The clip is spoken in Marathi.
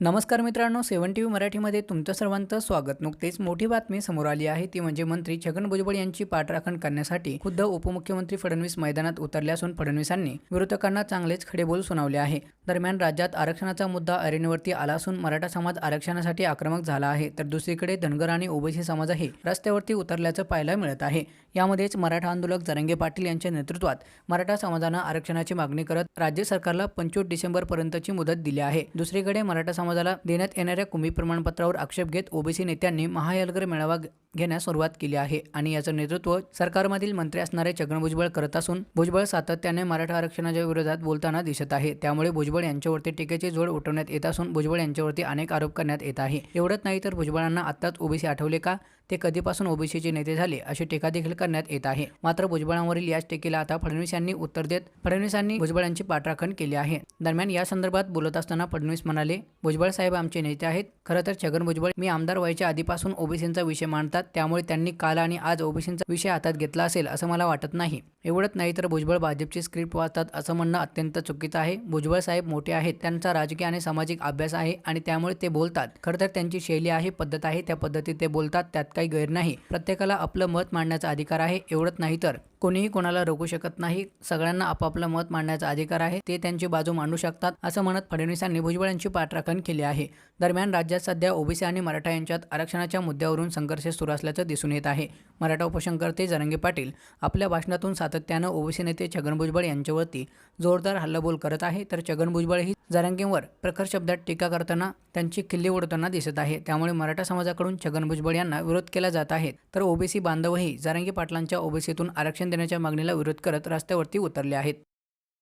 नमस्कार मित्रांनो सेवन टी व्ही मराठीमध्ये तुमचं सर्वांचं स्वागत. नुकतेच मोठी बातमी समोर आली आहे. ती म्हणजे मंत्री छगन भुजबळ यांची पाठराखण करण्यासाठी खुद्द उपमुख्यमंत्री फडणवीस मैदानात उतरले असून फडणवीसांनी विरोधकांना चांगलेच खडेबोल सुनावले आहे. दरम्यान राज्यात आरक्षणाचा मुद्दा ऐरणीवरती आला असून मराठा समाज आरक्षणासाठी आक्रमक झाला आहे. तर दुसरीकडे धनगर आणि ओबीसी समाजही रस्त्यावरती उतरल्याचं पाहायला मिळत आहे. यामध्येच मराठा आंदोलक जरंगे पाटील यांच्या नेतृत्वात मराठा समाजानं आरक्षणाची मागणी करत राज्य सरकारला पंचवीस डिसेंबरपर्यंतची मुदत दिली आहे. दुसरीकडे मराठा समाजाला देण्यात येणाऱ्या कुंभी प्रमाणपत्रावर आक्षेप घेत ओबीसी नेत्यांनी महायलगर मेळावा घेण्यास सुरुवात केली आहे आणि याचं नेतृत्व सरकारमधील मंत्री असणारे छगन भुजबळ करत असून भुजबळ सातत्याने मराठा आरक्षणाच्या विरोधात बोलताना दिसत आहे. त्यामुळे भुजबळ यांच्यावरती टीकेची जोड उठवण्यात येत असून भुजबळ यांच्यावरती अनेक आरोप करण्यात येत आहे. एवढंच नाही तर भुजबळांना आत्ताच ओबीसी आठवले का? ते कधीपासून ओबीसीचे नेते झाले अशी टीका देखील करण्यात येत आहे. मात्र भुजबळांवरील याच टीकेला आता फडणवीस यांनी उत्तर देत फडणवीसांनी भुजबळांची पाठराखण केली आहे. दरम्यान या संदर्भात बोलत असताना फडणवीस म्हणाले भुजबळ साहेब आमचे नेते आहेत. खरं तर छगन भुजबळ मी आमदार व्हायच्या आधीपासून ओबीसींचा विषय मांडतात. त्यामुळे त्यांनी काल आणि आज ओबीसींचा विषय हातात घेतला असेल असं मला वाटत नाही. एवढंच नाही तर भुजबळ भाजपची स्क्रिप्ट वाचतात असं म्हणणं अत्यंत चुकीचं आहे. भुजबळ साहेब मोठे आहेत. त्यांचा राजकीय आणि सामाजिक अभ्यास आहे आणि त्यामुळे ते बोलतात. खरं तर त्यांची शैली आहे पद्धत आहे. त्या पद्धतीत ते बोलतात. त्यात काही गैर नाही. प्रत्येकाला आपलं मत मांडण्याचा अधिकार आहे. एवढंच नाही तर कोणीही कोणाला रोखू शकत नाही. सगळ्यांना आपापलं मत मांडण्याचा अधिकार आहे. ते त्यांची बाजू मांडू शकतात असं म्हणत फडणवीसांनी भुजबळ यांची पाठराखण केली आहे. दरम्यान राज्यात सध्या ओबीसी आणि मराठा यांच्यात आरक्षणाच्या मुद्द्यावरून संघर्ष सुरू असल्याचं दिसून येत आहे. मराठा उपोषणकर्ते जरंगे पाटील आपल्या भाषणातून सातत्यानं ओबीसी नेते छगन भुजबळ यांच्यावरती जोरदार हल्लाबोल करत आहे. तर छगन भुजबळ ही जरांगेंवर प्रखर शब्दात टीका करताना त्यांची खिल्ली उडताना दिसत आहे. त्यामुळे मराठा समाजाकडून छगन भुजबळ यांना विरोध केला जात आहे. तर ओबीसी बांधवही जरांगे पाटलांच्या ओबीसीतून आरक्षण देण्याच्या मागणीला विरोध करत रस्त्यावरती उतरले आहेत.